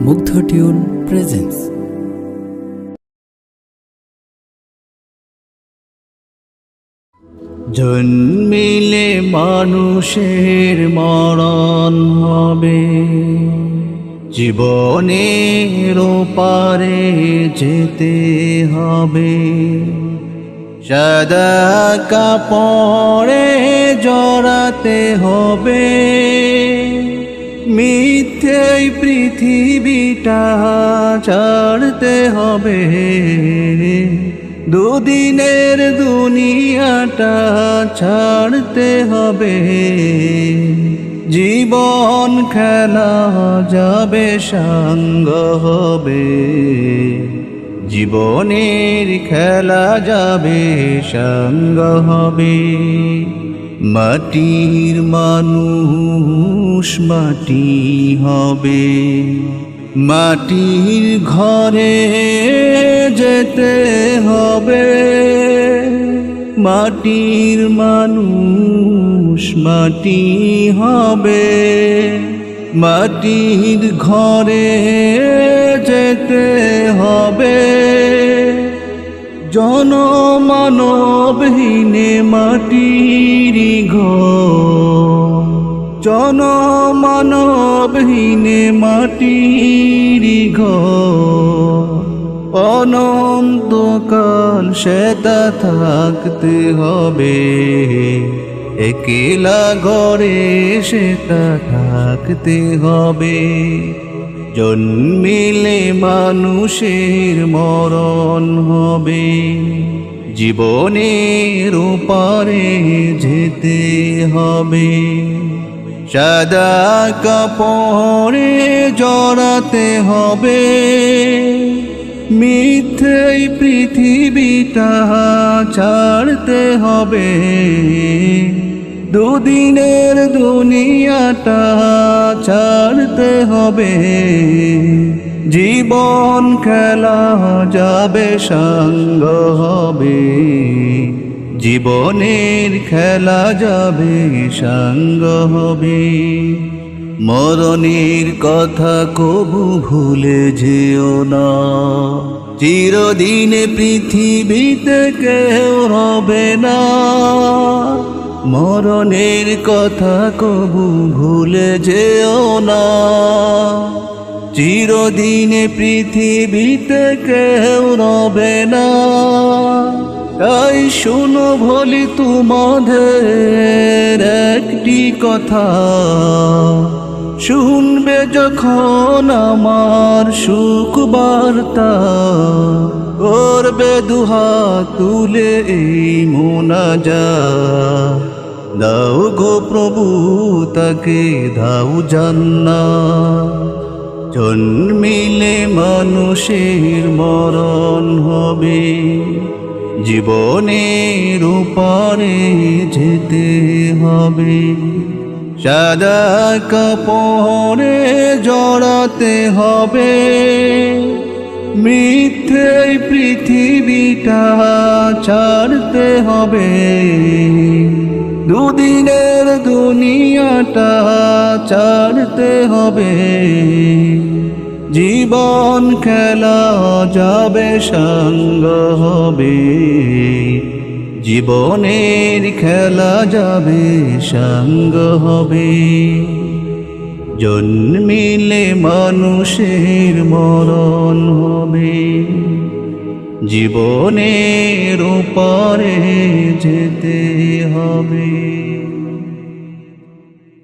মুগ্ধ tune presence জন্মিলে মানুষের মরণ হবে। জীবনের পারে যেতে হবে। সাদা কাপড়ে জড়াতে হবে। মিথ্যে পৃথিবীটা ছাড়তে হবে। দুদিনের দুনিয়াটা ছাড়তে হবে। জীবন খেলা যাবে, সাঙ্গ হবে। জীবনের খেলা যাবে, সঙ্গ হবে। মাটির মানুষ মাটি হবে। মাটির ঘরে যেতে হবে। মাটির মানুষ মাটি হবে। মাটির ঘরে যেতে হবে। জনমানবহীনে মাটির ঘর। জনমানবহীনে মাটির ঘর। অনন্তকাল সেটা থাকতে হবে। একেলা ঘরে সেটা থাকতে হবে। জন্মিলে মানুষের মরণ হবে। জীবনের পারে যেতে হবে। সাদা কাপড়ে জড়াতে হবে। মিথ্যে পৃথিবীটা ছাড়তে হবে। দুদিনের দুনিয়াটা ছাড়তে হবে। জীবন খেলা যাবে, সঙ্গ হবে। জীবনের খেলা যাবে, সঙ্গ হবে। মরণের কথা কবু ভুলে যেও না। চিরদিন পৃথিবীতে কেউ হবে না। মরণের কথা কবু ভুলে যেও না। চিরদিনে পৃথিবীতে কেউ রবে না। তাই শুনো বলি তোমাদের একটি কথা। শুনবে যখন আমার সুখ বার্তা করবে দুহা তুলে এই মোনাজা দাও গো প্রভু তাকে, দাও জান্না জন্মিলে মানুষের মরণ হবে, জীবনের উপরে যেতে হবে। সাদা কাপড়ে জড়াতে হবে মিথ্যে পৃথিবীটা ছাড়তে হবে। দুদিনের দুনিয়াটা ছাড়তে হবে। জীবন খেলা যাবে, সঙ্গ হবে। জীবনের খেলা যাবে, সঙ্গ হবে। জন্মিলে মানুষের মরণ হবে। জীবনের উপরে যেতে হবে।